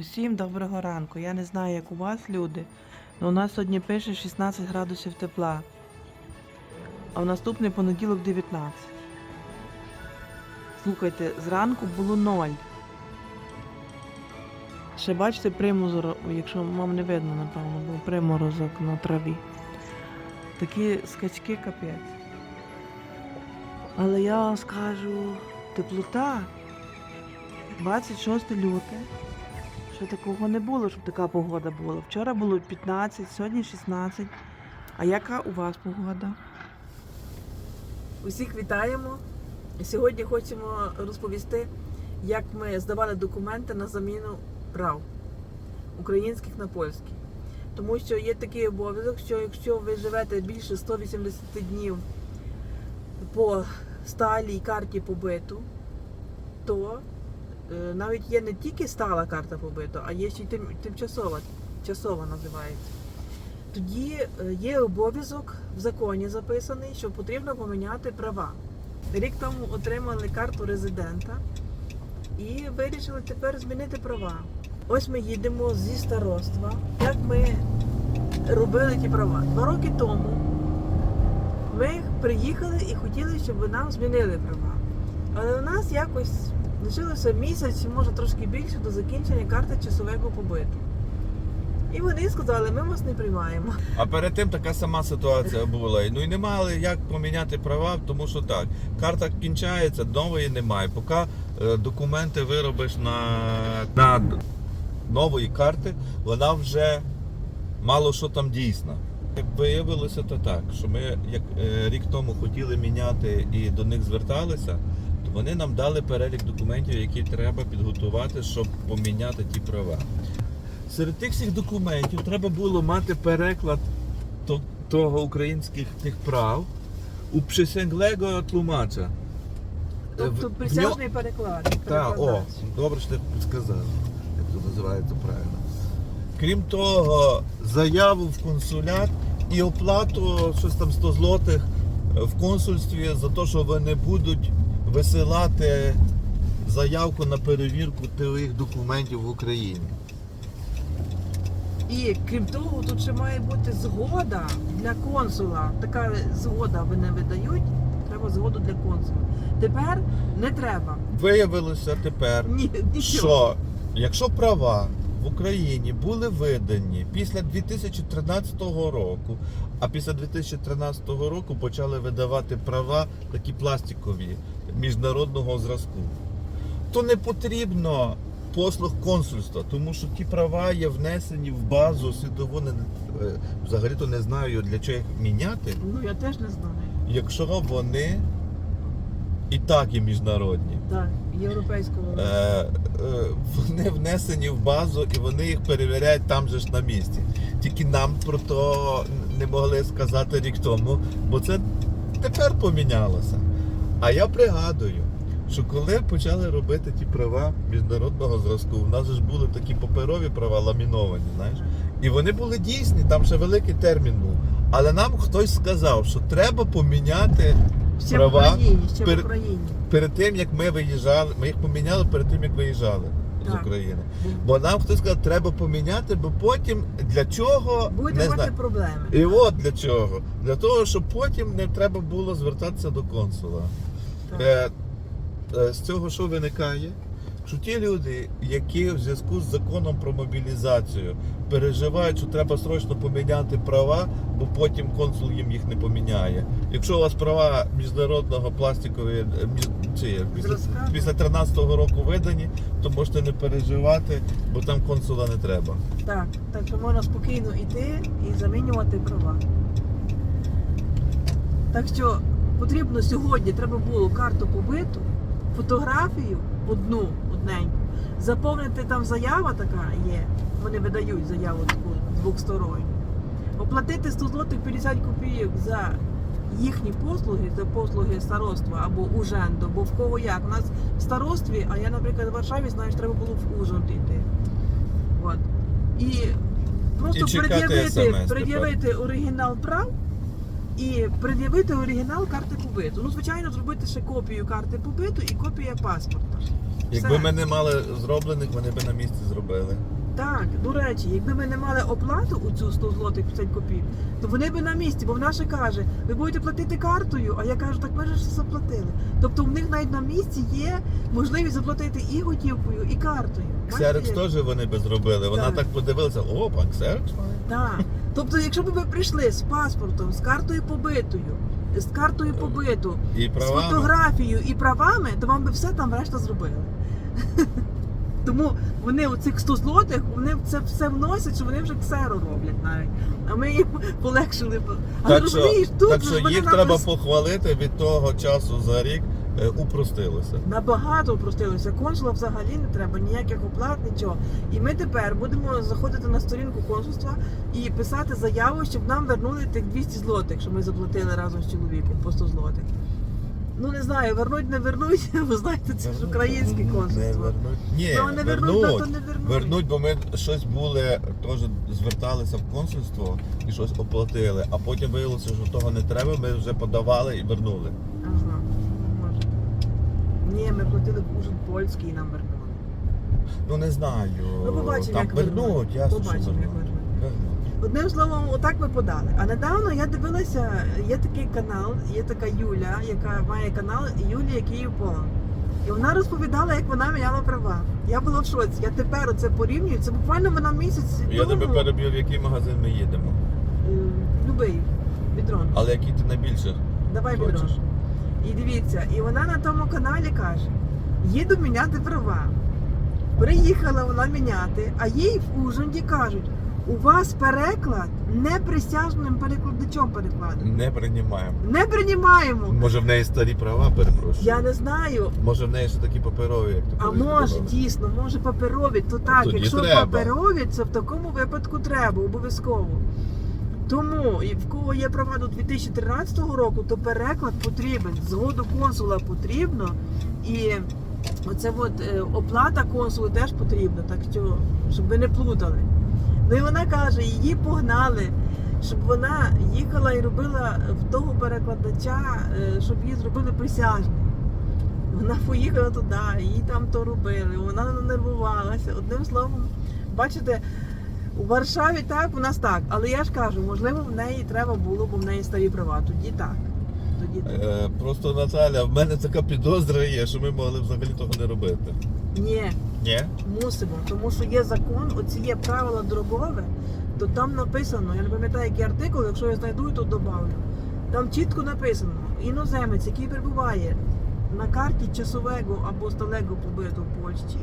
Усім доброго ранку. Я не знаю, як у вас люди, але у нас сьогодні пише 16 градусів тепла, а в наступний понеділок 19. Слухайте, зранку було 0. Ще бачите приморозок, якщо вам не видно, напевно, був приморозок на траві. Такі скачки капець. Але я вам скажу, теплота 26 люте. Ще такого не було, щоб така погода була. Вчора було 15, сьогодні 16. А яка у вас погода? Усіх вітаємо. Сьогодні хочемо розповісти, як ми здавали документи на заміну прав українських на польські. Тому що є такий обов'язок, що якщо ви живете більше 180 днів по сталій карті побиту, то навіть є не тільки стала карта побиту, а є ще й тим, тимчасова, часова називається. Тоді е, є обов'язок в законі записаний, що потрібно поміняти права. Рік тому отримали карту резидента і вирішили тепер змінити права. Ось ми їдемо зі староства. Як ми робили ті права? Два роки тому ми приїхали і хотіли, щоб нам змінили права. Але у нас якось лишилося місяць, може трошки більше до закінчення карти часового побиту. І вони сказали, ми вас не приймаємо. А перед тим така сама ситуація була. Ну і не мали як поміняти права, тому що так, карта кінчається, нової немає. Поки е, документи виробиш на, на нової карти, вона вже мало що там дійсна. Як виявилося, то так, що ми як е, рік тому хотіли міняти і до них зверталися, вони нам дали перелік документів, які треба підготувати, щоб поміняти ті права. Серед тих всіх документів треба було мати переклад того українських тих прав у присяглого тлумача. Тобто присяжний переклад. так, о, добре, що ти підсказав, як це називається правильно. Крім того, заяву в консулят і оплату щось там 100 злотих в консульстві за те, що вони будуть висилати заявку на перевірку тих документів в Україні. І крім того, тут ще має бути згода для консула. Така згода вони видають. Треба згоду для консула. Тепер не треба. Виявилося тепер, Ні, що якщо права в Україні були видані після 2013 року, а після 2013 року почали видавати права такі пластикові міжнародного зразку, то не потрібно послуг консульства, тому що ті права є внесені в базу світову. Е, взагалі-то не знаю для чого їх міняти, Ну я теж не знаю. якщо вони і так є міжнародні. Так, європейського. Е, е, вони внесені в базу і вони їх перевіряють там же ж на місці. Тільки нам про то не могли сказати рік тому, бо це тепер помінялося. А я пригадую, що коли почали робити ті права міжнародного зразку, у нас ж були такі паперові права ламіновані, знаєш, і вони були дійсні, там ще великий термін був. Але нам хтось сказав, що треба поміняти ще в права Україні, ще пер- в Україні. перед тим, як ми виїжджали, ми їх поміняли перед тим, як виїжджали з України. Бо нам хтось сказав, треба поміняти, бо потім для чого Буде не знаю. проблеми. І от для чого? Для того, щоб потім не треба було звертатися до консула. Е, е, з цього що виникає? Що ті люди, які в зв'язку з законом про мобілізацію переживають, що треба срочно поміняти права, бо потім консул їм їх не поміняє. Якщо у вас права міжнародного пластикової е, між- після, після 13-го року видані, то можете не переживати, бо там консула не треба. Так, так що можна спокійно йти і замінювати права. Так що потрібно сьогодні, треба було карту побиту, фотографію одну, одненьку, заповнити там заява така є, вони видають заяву таку двохсторонню, оплатити 100 злотих 50 копійок за їхні послуги, за послуги староства або уженду, бо в кого як. У нас в старостві, а я, наприклад, в Варшаві, знаєш, треба було в Ужгород йти. От. І просто І пред'явити, пред'явити оригінал прав і пред'явити оригінал карти побиту. Ну, звичайно, зробити ще копію карти побиту і копія паспорта. Якби Все. ми не мали зроблених, вони б на місці зробили. Так, до речі, якби ми не мали оплату у цю 100 злотих 50 копійок, то вони би на місці, бо вона ще каже, ви будете платити картою, а я кажу, так ми ж все заплатили. Тобто в них навіть на місці є можливість заплатити і готівкою, і картою. Ксерекс Бачите? теж вони би зробили. Вона Так. так подивилася, о, пан Ксерекс. Так. Тобто, якщо б ви прийшли з паспортом, з картою побитою, з картою побиту, І з правами. фотографією і правами, то вам би все там решта зробили. Тому вони оцих 100 злотих, вони це все вносять, що вони вже ксеру роблять навіть. А ми їм полегшили. Але Так що, розумієш, тут так же що вони їх нам треба роз- похвалити від того часу за рік е, упростилося. Набагато упростилося. Консула взагалі не треба, ніяких оплат, нічого. І ми тепер будемо заходити на сторінку консульства і писати заяву, щоб нам вернули тих 200 злотих, що ми заплатили разом з чоловіком по 100 злотих. Ну не знаю, вернуть, не вернуть. Ви знаєте, це ж українське Не консульство. вернуть. Ні, Ну, не вернуть, вернуть. то не вернуть. Вернуть, бо ми щось були, теж зверталися в консульство і щось оплатили, а потім виявилося, що того не треба, ми вже подавали і вернули. Ні, ми платили ужин польський і нам вернули. Ну не знаю. Ну, побачимо, Там як вернуть, ясно, що Побачимо, як вернуть. Одним словом, отак ми подали. А недавно я дивилася, є такий канал, є така Юля, яка має канал Юлія Київ Полон. І вона розповідала, як вона міняла права. Я була в шоці. Я тепер оце порівнюю. Це буквально вона місяць. Я тому, тебе переб'ю, в який магазин ми їдемо. е, Любий бідрон. Але який ти найбільше Давай хочеш? бідрон. І дивіться, і вона на тому каналі каже: їду міняти права. Приїхала вона міняти, а їй в Ужгороді кажуть, у вас переклад не присяжним перекладачом перекладено. Не приймаємо. Не приймаємо. Може в неї старі права, перепрошую. Я не знаю. Може в неї ще такі паперові, як ти А колись може казала. дійсно, може паперові, то так. тоді Якщо треба. паперові, це в такому випадку треба, обов'язково. Тому в кого є права до 2013 року, то переклад потрібен, згоду консула потрібно, і оце от е, оплата консулу теж потрібна, так що щоб ви не плутали. Ну і вона каже, її погнали, щоб вона їхала і робила в того перекладача, е, щоб її зробили присяжним. Вона поїхала туди, їй там то робили, вона нервувалася. Одним словом, бачите, у Варшаві так, у нас так. Але я ж кажу, можливо, в неї треба було, бо в неї старі права. Тоді так. Тоді так. Е, просто Наталя, в мене така підозра є, що ми могли взагалі того не робити. Ні, Ні? мусимо, тому що є закон, оці є правила дорогове, то там написано, я не пам'ятаю, який артикул, якщо я знайду, то добавлю. Там чітко написано, іноземець, який перебуває на карті часового або сталego побиту в Польщі,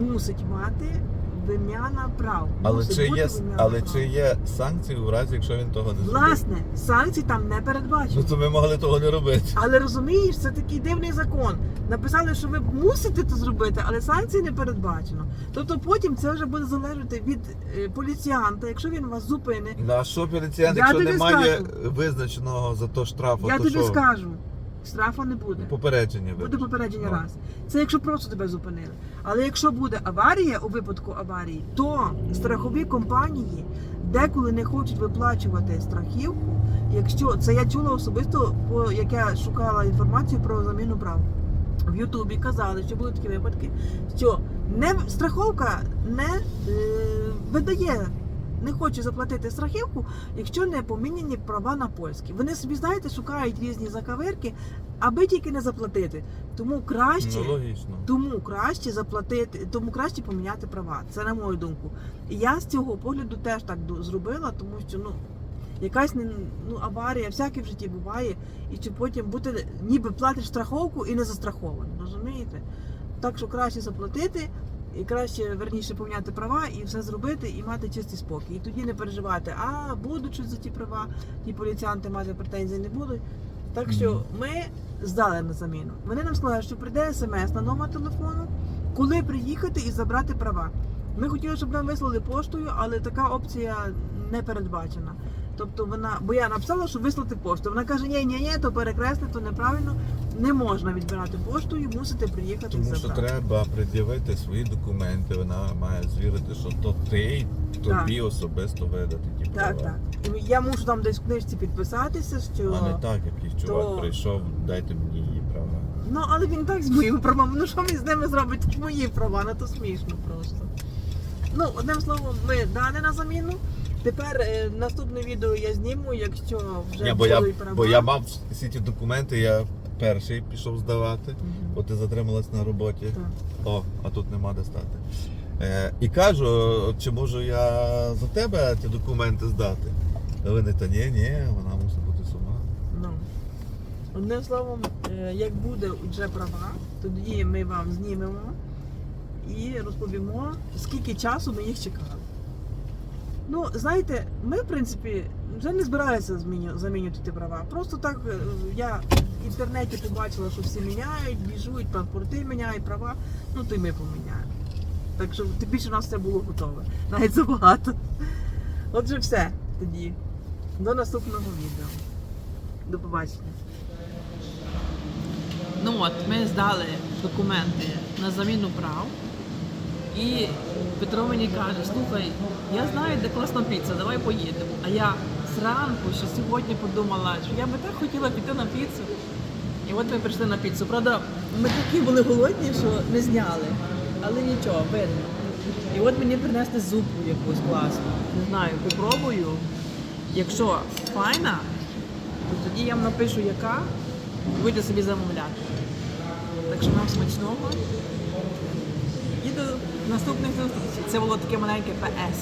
мусить мати вим'яна прав. Але Мусить чи бути є, вим'яна але прав. чи є санкції в разі, якщо він того не зробив? Власне, санкцій там не передбачено. Ну то ми могли того не робити. Але розумієш, це такий дивний закон. Написали, що ви мусите це зробити, але санкцій не передбачено. Тобто потім це вже буде залежати від е, поліціянта, якщо він вас зупинить. На що поліціянт, Я якщо тобі немає скажу. визначеного за то штрафу, Я то тобі що? скажу, штрафу не буде. Попередження Буде попередження Ну. раз. Це якщо просто тебе зупинили. Але якщо буде аварія у випадку аварії, то страхові компанії деколи не хочуть виплачувати страхівку. Якщо це я чула особисто, по як я шукала інформацію про заміну прав. В Ютубі казали, що були такі випадки, що не страховка не е, видає, не хоче заплатити страхівку, якщо не поміняні права на польські. Вони собі, знаєте, шукають різні закаверки, аби тільки не заплатити. Тому краще. Ну логічно. Тому краще заплатити, тому краще поміняти права. Це на мою думку. І я з цього погляду теж так зробила, тому що ну якась не- ну, аварія, всяке в житті буває, і чи потім бути ніби платиш страховку і не застрахований. Розумієте? Так що краще заплатити. І краще верніше поміняти права і все зробити, і мати чистий спокій. І тоді не переживати, а будуть щось за ті права, ті поліціянти мати претензій не будуть. Так що ми здали на заміну. Вони нам сказали, що прийде смс на номер телефону, коли приїхати і забрати права. Ми хотіли, щоб нам вислали поштою, але така опція не передбачена. Тобто вона, бо я написала, що вислати пошту. Вона каже, ні, ні, ні, то перекресли, то неправильно. Не можна відбирати поштою, мусите приїхати Тому що забрати. треба пред'явити свої документи, вона має звірити, що то ти тобі особисто видати ті Так, права. так. І я мушу там десь в книжці підписатися, що. А не так, якийсь чувак То- прийшов, дайте мені її права. Ну, але він так з моїми правами. Ну що він з ними зробить? Мої права, ну то смішно просто. Ну, одним словом, ми дали на заміну. Тепер е, наступне відео я зніму, якщо вже Ні, бо, я, права. бо я мав всі ті документи, я перший пішов здавати, бо ти затрималась на роботі. О, а тут нема де стати. Е, і кажу, чи можу я за тебе ті документи здати? А вони, та ні, ні, вона мусить бути сама. Ну. Одним словом, е, як буде вже права, тоді ми вам знімемо і розповімо, скільки часу ми їх чекали. Ну, знаєте, ми, в принципі, вже не збиралися зміню- замінювати ті права. Просто так е, я в інтернеті побачила, що всі міняють, біжуть, паспорти міняють, права, ну то й ми поміняємо. Так що тим більше у нас все було готове. Навіть забагато. Отже, все тоді. До наступного відео. До побачення. Ну от, ми здали документи на заміну прав. І Петро мені каже, слухай, я знаю, де класна піца, давай поїдемо. А я зранку ще сьогодні подумала, що я би так хотіла піти на піцу. І от ми прийшли на піцу. Правда, ми такі були голодні, що не зняли. Але нічого, видно. І от мені принесли зупу якусь класну. Не знаю, попробую. Якщо файна, то тоді я вам напишу, яка, і будете собі замовляти. Так що нам смачного. І до наступних зустрічей. Це було таке маленьке ПС.